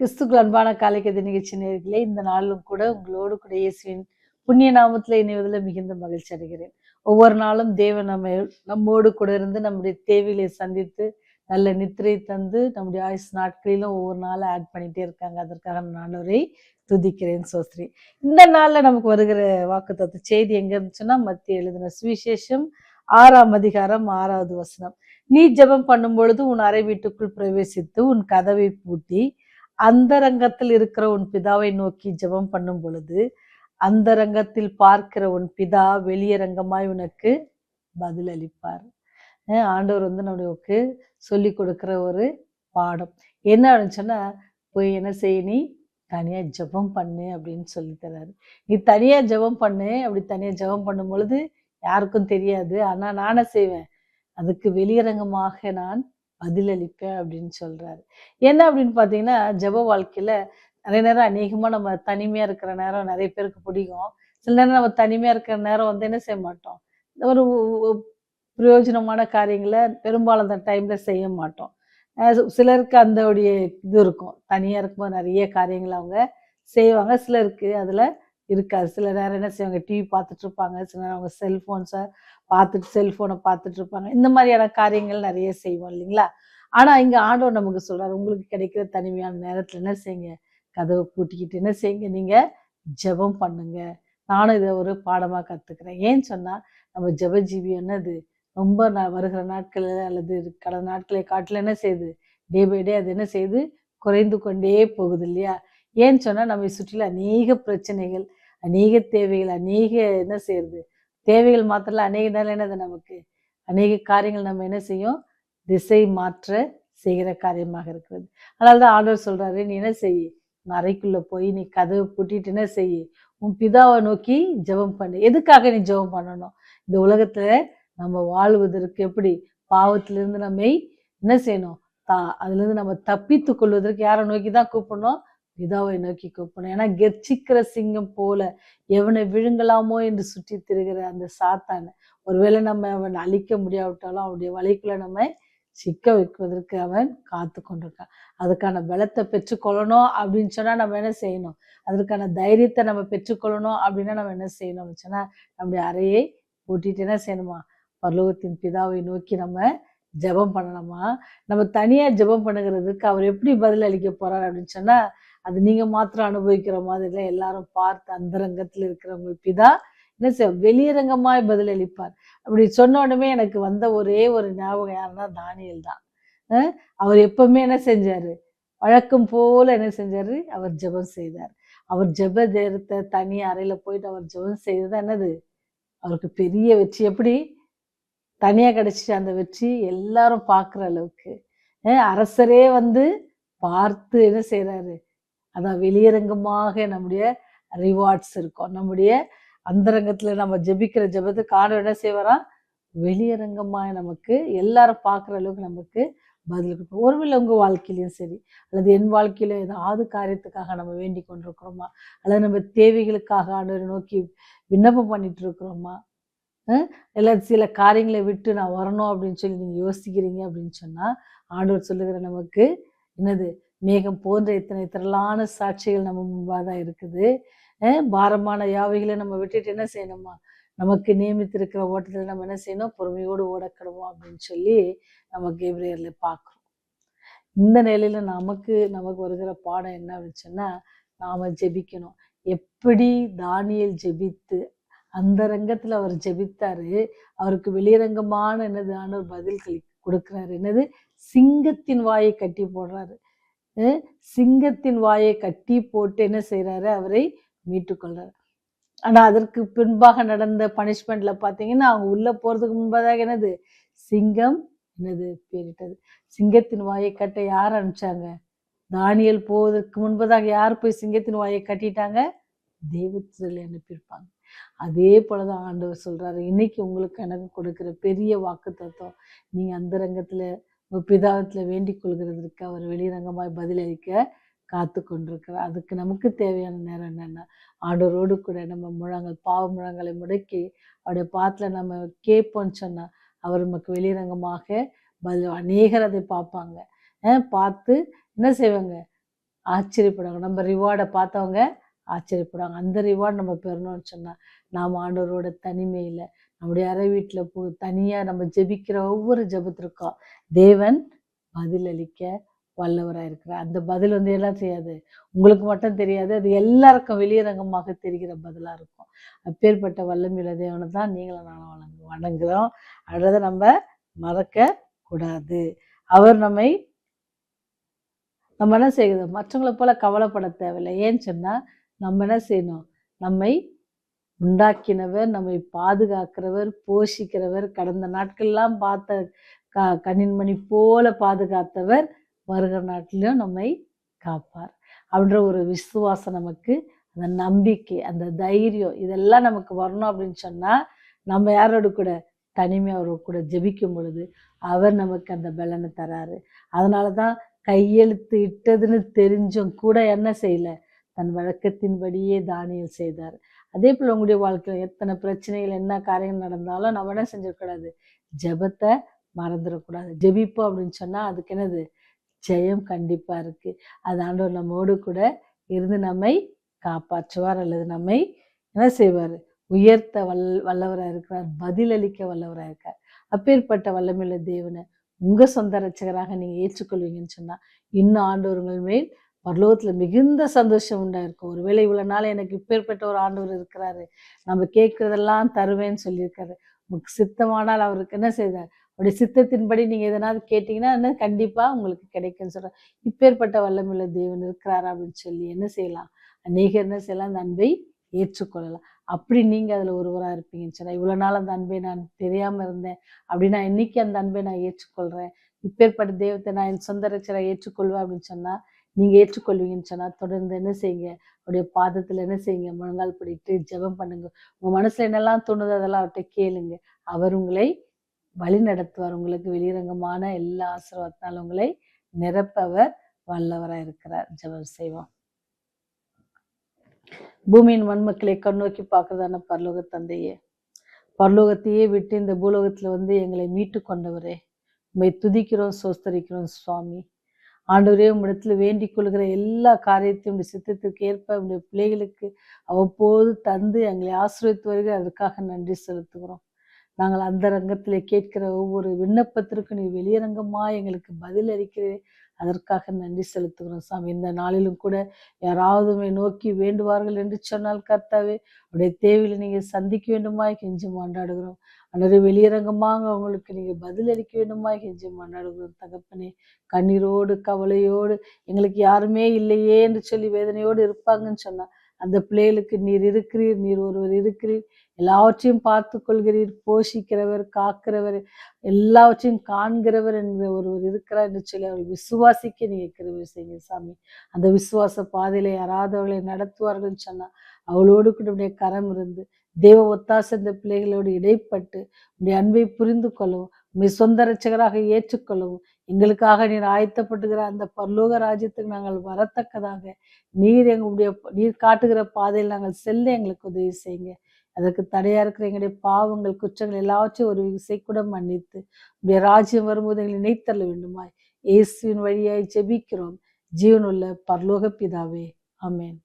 கிறிஸ்துக்கள் அன்பான காலைக்கதை நிகழ்ச்சி நேர்களே இந்த நாளிலும் கூட உங்களோடு கூட இயேசுவின் புண்ணிய நாமத்தில் இணைவதில் மிகுந்த மகிழ்ச்சி அடைகிறேன். ஒவ்வொரு நாளும் தேவன் நம்ம நம்மோடு கூட இருந்து நம்முடைய தேவைகளை சந்தித்து நல்ல நித்திரை தந்து நம்முடைய ஆயுஸ் நாட்களிலும் ஒவ்வொரு நாளும் ஆட் பண்ணிகிட்டே இருக்காங்க. அதற்காக நான் துதிக்கிறேன் சோஸ்திரி இந்த நாளில் நமக்கு வருகிற வாக்குத்தத்த செய்தி எங்கே இருந்துச்சுன்னா மத்திய எழுதின சுவிசேஷம் ஆறாம் அதிகாரம் ஆறாவது வசனம். நீ ஜெபம் பண்ணும் பொழுது உன் அறை வீட்டுக்குள் பிரவேசித்து உன் கதவை பூட்டி அந்தரங்கத்தில் இருக்கிற உன் பிதாவை நோக்கி ஜெபம் பண்ணும் பொழுது அந்தரங்கத்தில் பார்க்கிற உன் பிதா வெளியரங்கமாய் உனக்கு பதில் அளிப்பார் ஆண்டவர் வந்து நம்மளுக்கு சொல்லி கொடுக்குற ஒரு பாடம். என்ன அப்படின்னு போய் என்ன செய்ய நீ தனியா ஜெபம் பண்ணு அப்படின்னு சொல்லி தர்றாரு நீ தனியா ஜெபம் பண்ணு அப்படி தனியா ஜெபம் பண்ணும் பொழுது யாருக்கும் தெரியாது. ஆனா நானே செய்வேன். அதுக்கு வெளியரங்கமாக நான் பதிலளிப்பேன் அப்படின்னு சொல்கிறாரு என்ன அப்படின்னு பார்த்தீங்கன்னா ஜெப வாழ்க்கையில் நிறைய நேரம் அநேகமாக நம்ம தனிமையாக இருக்கிற நேரம் நிறைய பேருக்கு பிடிக்கும். சில நேரம் நம்ம தனிமையாக இருக்கிற நேரம் வந்து என்ன செய்ய மாட்டோம். ஒரு ஒரு பிரயோஜனமான காரியங்களை பெரும்பாலும் அந்த டைமில் செய்ய மாட்டோம். சிலருக்கு அந்த உடைய இது இருக்கும். தனியாக இருக்கும்போது நிறைய காரியங்கள் அவங்க செய்வாங்க. சிலருக்கு அதில் இருக்காது. சில நேரம் என்ன செய்வாங்க? டிவி பார்த்துட்டு இருப்பாங்க. சில நேரம் அவங்க செல்ஃபோன்ஸை பார்த்துட்டு செல்போனை பார்த்துட்டு இருப்பாங்க. இந்த மாதிரியான காரியங்கள் நிறைய செய்வோம் இல்லைங்களா? ஆனா இங்க ஆண்டவர் நமக்கு சொல்றாரு உங்களுக்கு கிடைக்கிற தனிமையான நேரத்துல என்ன செய்யுங்க? கதவை பூட்டிக்கிட்டு என்ன செய்யுங்க? நீங்க ஜெபம் பண்ணுங்க. நானும் இதை ஒரு பாடமா கத்துக்கிறேன். ஏன்னு சொன்னா நம்ம ஜபஜீவி என்னது? ரொம்ப நான் வருகிற நாட்கள் அல்லது கடந்த நாட்களை காட்டில் என்ன செய்யுது? டே பை டே அது என்ன செய்யுது? குறைந்து கொண்டே போகுது இல்லையா? ஏன்னு சொன்னா நம்மை சுற்றில அநேக பிரச்சனைகள் அநேக தேவைகள் அநேக என்ன செய்யுது? தேவைகள் மாத்திரல அநேக நேரம் என்னது நமக்கு? அநேக காரியங்கள் நம்ம என்ன செய்யும்? திசை மாற்ற செய்கிற காரியமாக இருக்கிறது. அதனால தான் ஆண்டவர் சொல்றாரு நீ என்ன செய்? உன் அறைக்குள்ள போய் நீ கதவை பூட்டிட்டு என்ன செய்? உன் பிதாவை நோக்கி ஜெபம் பண்ணு. எதுக்காக நீ ஜெபம் பண்ணணும்? இந்த உலகத்துல நம்ம வாழ்வதற்கு எப்படி? பாவத்திலிருந்து நம்மை என்ன செய்யணும்? தா அதுலேருந்து நம்ம தப்பித்து கொள்வதற்கு யாரை நோக்கி தான் கூப்பிடணும்? பிதாவை நோக்கி கூப்பிடணும் ஏன்னா கெர்ச்சிக்கிற சிங்கம் போல எவனை விழுங்கலாமோ என்று சுற்றி திரிகிற அந்த சாத்தான. ஒருவேளை நம்ம அவன் அழிக்க முடியாவிட்டாலும் அவனுடைய வலைக்குள்ள நம்ம சிக்க வைப்பதற்கு அவன் காத்து கொண்டிருக்கான். அதுக்கான பலத்தை பெற்றுக்கொள்ளணும் அப்படின்னு சொன்னா நம்ம என்ன செய்யணும்? அதற்கான தைரியத்தை நம்ம பெற்றுக்கொள்ளணும் அப்படின்னா நம்ம என்ன செய்யணும் சொன்னா நம்முடைய அறையை பூட்டிட்டு என்ன செய்யணுமா? பரலோகத்தின் பிதாவை நோக்கி நம்ம ஜெபம் பண்ணணுமா? நம்ம தனியா ஜெபம் பண்ணுகிறதுக்கு அவர் எப்படி பதில் அளிக்க போறார் அப்படின்னு சொன்னா அது நீங்க மாத்திரம் அனுபவிக்கிற மாதிரிலாம் எல்லாரும் பார்த்து அந்தரங்கத்தில் இருக்கிறவங்க பிதா என்ன செய்ய வெளியரங்கமாய் பதில் அளிப்பார் அப்படி சொன்ன உடனே எனக்கு வந்த ஒரே ஒரு ஞாபகம் யாருன்னா தானியல் தான். அவர் எப்பவுமே என்ன செஞ்சாரு? வழக்கம் போல என்ன செஞ்சாரு? அவர் ஜெபம் செய்தார். அவர் ஜெப தேரத்தை தனி அறையில போயிட்டு அவர் ஜெபம் செய்தது என்னது? அவருக்கு பெரிய வெற்றி. எப்படி? தனியா கிடைச்சிச்சு அந்த வெற்றி. எல்லாரும் பார்க்குற அளவுக்கு. அரசரே வந்து பார்த்து என்ன செய்யறாரு அதான் வெளியரங்கமாக நம்முடைய ரிவார்ட்ஸ் இருக்கும். நம்முடைய அந்தரங்கத்துல நம்ம ஜெபிக்கிற ஜெபத்துக்கு ஆண்டவர் என்ன செய்வாராம் வெளியரங்கமாக நமக்கு எல்லாரும் பார்க்குற அளவுக்கு நமக்கு பதில் கொடுப்போம் ஒருவேளை உங்கள் வாழ்க்கையிலையும் சரி அல்லது என் வாழ்க்கையில ஏதாவது காரியத்துக்காக நம்ம வேண்டி கொண்டிருக்கிறோமா? அல்லது நம்ம தேவைகளுக்காக ஆண்டவரை நோக்கி விண்ணப்பம் பண்ணிட்டு இருக்கிறோமா? இல்லை சில காரியங்களை விட்டு நான் வரணும் அப்படின்னு சொல்லி நீங்கள் யோசிக்கிறீங்க அப்படின்னு சொன்னால் ஆண்டவர் சொல்லுகிற நமக்கு என்னது? மேகம் போன்ற இத்தனை திரளான சாட்சிகள் நம்ம முன்பாக தான் இருக்குது. பாரமான யாவைகளை நம்ம விட்டுட்டு என்ன செய்யணுமா? நமக்கு நியமித்திருக்கிற ஓட்டத்தில் நம்ம என்ன செய்யணும்? பொறுமையோடு ஓடக்கணுமா அப்படின்னு சொல்லி நம்ம கேப்ரியர்ல பார்க்குறோம். இந்த நிலையில நமக்கு நமக்கு வருகிற பாடம் என்ன வந்துச்சுன்னா நாம ஜெபிக்கணும். எப்படி தானியல் ஜெபித்து அந்த ரங்கத்துல அவர் ஜெபித்தாரு அவருக்கு வெளியரங்கமான என்னது ஆண்டவர் பதில் கொடுக்குறாரு. என்னது? சிங்கத்தின் வாயை கட்டி போடுறாரு. சிங்கத்தின் வாயை கட்டி போட்டு என்ன செய்கிறாரு அவரை மீட்டுக்கொள்றாரு ஆனால் அதற்கு பின்பாக நடந்த பனிஷ்மெண்ட்ல பார்த்தீங்கன்னா அவங்க உள்ள போறதுக்கு முன்பதாக என்னது? சிங்கம் என்னது? பேரிட்டது. சிங்கத்தின் வாயை கட்ட யார் அனுப்பிச்சாங்க? தானியல் போவதற்கு முன்பதாக யார் போய் சிங்கத்தின் வாயை கட்டிட்டாங்க? தெய்வத்தில் அனுப்பியிருப்பாங்க. அதே போலதான் ஆண்டவர் சொல்றாரு. இன்னைக்கு உங்களுக்கு எனக்கு கொடுக்கிற பெரிய வாக்கு தத்துவம் நீங்க அந்த ரங்கத்துல உங்கள் பிதாவத்தில் வேண்டிக் கொள்கிறதற்கு அவர் வெளிரங்கமாய் பதிலளிக்க காத்து கொண்டிருக்கிறார். அதுக்கு நமக்கு தேவையான நேரம் என்னென்னா ஆண்டோரோடு கூட நம்ம முழங்கள் பாவ முழங்களை முடக்கி அவருடைய பாத்தில் நம்ம கேட்போம்னு சொன்னால் அவர் நமக்கு வெளிரங்கமாக பதில் அநேகர் அதை பார்ப்பாங்க. பார்த்து என்ன செய்வாங்க? ஆச்சரியப்படுவாங்க. நம்ம ரிவார்டை பார்த்தவங்க ஆச்சரியப்படுவாங்க. அந்த ரிவார்டு நம்ம பெறணும்னு சொன்னால் நாம் ஆண்டவரோட தனிமையில் நம்முடைய அறை வீட்டில் போ தனியாக நம்ம ஜெபிக்கிற ஒவ்வொரு ஜெபத்திற்கும் தேவன் பதிலளிக்க வல்லவராக இருக்கிறார். அந்த பதில் வந்து எல்லாம் செய்யாது? உங்களுக்கு மட்டும் தெரியாது. அது எல்லாருக்கும் வெளியரங்கமாக தெரிகிற பதிலாக இருக்கும். அப்பேற்பட்ட வல்லமையுள்ள தேவனை தான் நீங்களும் நானும் வணங்கு வணங்குறோம். அடுத்த நம்ம மறக்க கூடாது. அவர் நம்மை நம்ம என்ன செய்யுது மற்றவங்களை போல கவலைப்பட தேவையில்லை. ஏன்னு சொன்னால் நம்ம என்ன செய்யணும்? நம்மை உண்டாக்கினவர் நம்மை பாதுகாக்கிறவர் போஷிக்கிறவர் கடந்த நாட்கள்லாம் பார்த்த க கண்ணின்மணி போல பாதுகாத்தவர் வருகிற நாட்டிலும் நம்மை காப்பார். அப்படின்ற ஒரு விசுவாசம் நமக்கு அந்த நம்பிக்கை அந்த தைரியம் இதெல்லாம் நமக்கு வரணும் அப்படின்னு சொன்னால் நம்ம யாரோட கூட தனிமையாக அவர் கூட ஜெபிக்கும் பொழுது அவர் நமக்கு அந்த பலனை தராரு. அதனால தான் கையெழுத்து இட்டதுன்னு தெரிஞ்சும் கூட என்ன செய்யல தன் வழக்கத்தின்படியே தானியம் செய்தார். அதே போல் உங்களுடைய வாழ்க்கையில் எத்தனை பிரச்சனைகள் என்ன காரியம் நடந்தாலும் நம்ம என்ன செஞ்சிடக்கூடாது ஜெபத்தை மறந்துடக்கூடாது ஜெபிப்போம் அப்படின்னு சொன்னால் அதுக்கு என்னது? ஜெயம் கண்டிப்பாக இருக்குது அது ஆண்டவர் நம்மோடு கூட இருந்து நம்மை காப்பாற்றுவார் அல்லது நம்மை என்ன செய்வார்? உயர்த்த வல் வல்லவராக இருக்கிறார். பதிலளிக்க வல்லவராக இருக்கார். அப்பேற்பட்ட வல்லமையுள்ள தேவனை உங்கள் சொந்த ரச்சகராக நீங்கள் ஏற்றுக்கொள்வீங்கன்னு சொன்னால் இன்னும் ஆண்டவர்கள் மேல் பரலோகத்தில் மிகுந்த சந்தோஷம் உண்டாயிருக்கும் ஒருவேளை இவ்வளோ நாள் எனக்கு இப்பேற்பட்ட ஒரு ஆண்டவர் இருக்கிறாரு. நம்ம கேட்குறதெல்லாம் தருவேன்னு சொல்லியிருக்காரு. உங்களுக்கு சித்தமானால் அவருக்கு என்ன செய்தார்? அப்படி சித்தத்தின்படி நீங்கள் எதனாவது கேட்டிங்கன்னா என்ன கண்டிப்பாக உங்களுக்கு கிடைக்கும்னு சொல்கிறேன் இப்பேற்பட்ட வல்லமுள்ள தேவன் இருக்கிறாரா அப்படின்னு சொல்லி என்ன செய்யலாம்? அநேகர் என்ன செய்யலாம்? அந்த அன்பை ஏற்றுக்கொள்ளலாம். அப்படி நீங்கள் அதில் ஒருவராக இருப்பீங்கன்னு சொன்னால் இவ்வளோ நாள் அந்த அன்பை நான் தெரியாமல் இருந்தேன். அப்படின்னா இன்னைக்கு அந்த அன்பை நான் ஏற்றுக்கொள்கிறேன் இப்பேற்பட்ட தெய்வத்தை நான் என் சொந்த ரச்சனை ஏற்றுக்கொள்வேன் அப்படின்னு சொன்னால் நீங்கள் ஏற்றுக்கொள்வீங்கன்னு சொன்னால் தொடர்ந்து என்ன செய்யுங்க? அவருடைய பாதத்தில் என்ன செய்யுங்க? முழங்கால் பிடிட்டு ஜெபம் பண்ணுங்க. உங்கள் மனசில் என்னெல்லாம் தோணுதோ அதெல்லாம் அவர்கிட்ட கேளுங்க. அவர் உங்களை வழி நடத்துவார் உங்களுக்கு வெளிரங்கமான எல்லா ஆசீர்வாதத்தாலும் உங்களை நிரப்பவர் வல்லவராக இருக்கிறார். ஜெபம் செய்வோம். பூமியின் மண்மக்களை கண்ணோக்கி பார்க்கறதான பரலோக தந்தையே பரலோகத்தையே விட்டு இந்த பூலோகத்தில் வந்து எங்களை மீட்டு கொண்டவரே. உண்மை துதிக்கிறோம் சோஸ்தரிக்கிறோம் சுவாமி. ஆண்டவரே உம்மிடத்தில் வேண்டிக் கொள்கிற எல்லா காரியத்தையும் உடைய சித்தத்துக்கு ஏற்ப உடைய பிள்ளைகளுக்கு அவ்வப்போது தந்து எங்களை ஆசிரியத்து வருகிற அதற்காக நன்றி செலுத்துகிறோம். நாங்கள் அந்த ரங்கத்தில் கேட்கிற ஒவ்வொரு விண்ணப்பத்திற்கும் நீ வெளியரங்கமாக எங்களுக்கு பதில் அளிக்கிறேன் அதற்காக நன்றி செலுத்துகிறோம். சாமி இந்த நாளிலும் கூட யாராவது நோக்கி வேண்டுவார்கள் என்று சொன்னால் கர்த்தாவே உடைய தேவையில் நீங்கள் சந்திக்க வேண்டுமாய் கெஞ்சி மாண்டாடுகிறோம் அல்லது வெளியரங்கமாக அவங்களுக்கு நீங்கள் பதில் அளிக்க வேண்டுமாய் கெஞ்சி மாண்டாடுகிறோம் தகப்பனே கண்ணீரோடு கவலையோடு எங்களுக்கு யாருமே இல்லையே என்று சொல்லி வேதனையோடு இருப்பாங்கன்னு சொன்னால் அந்த பிள்ளைகளுக்கு நீர் இருக்கிறீர் நீர் ஒருவர் இருக்கிறீர். எல்லாவற்றையும் பார்த்து கொள்கிறீர் போஷிக்கிறவர் காக்கிறவர் எல்லாவற்றையும் காண்கிறவர் என்கிற ஒருவர் இருக்கிறார் என்று சொல்லி அவர்கள் விசுவாசிக்க நீங்கள் கிருபை செய்யுங்க சாமி. அந்த விசுவாச பாதையில யாராவது அவர்களை நடத்துவார்கள்னு சொன்னால் அவளோடு கூட உடைய கரம் இருந்து தெய்வ ஒத்தாச இந்த பிள்ளைகளோடு இடைப்பட்டு உடைய அன்பை புரிந்து கொள்ளவும் உடைய சொந்த ரட்சகராக ஏற்றுக்கொள்ளவும் எங்களுக்காக நீர் ஆயத்தப்பட்டுகிற அந்த பரலோக ராஜ்யத்துக்கு நாங்கள் வரத்தக்கதாக நீர் எங்களுடைய நீர் காட்டுகிற பாதையில் நாங்கள் செல்ல எங்களுக்கு உதவி செய்யுங்க. அதற்கு தடையா இருக்கிற எங்களுடைய பாவங்கள் குற்றங்கள் எல்லாவற்றையும் ஒரு விசை கூட மன்னித்து உடைய ராஜ்யம் வரும்போது எங்களை நினைத்தள்ள வேண்டுமாய். இயேசுவின் வழியாய் ஜெபிக்கிறோம். ஜீவனுள்ள பரலோக பிதாவே. அமேன்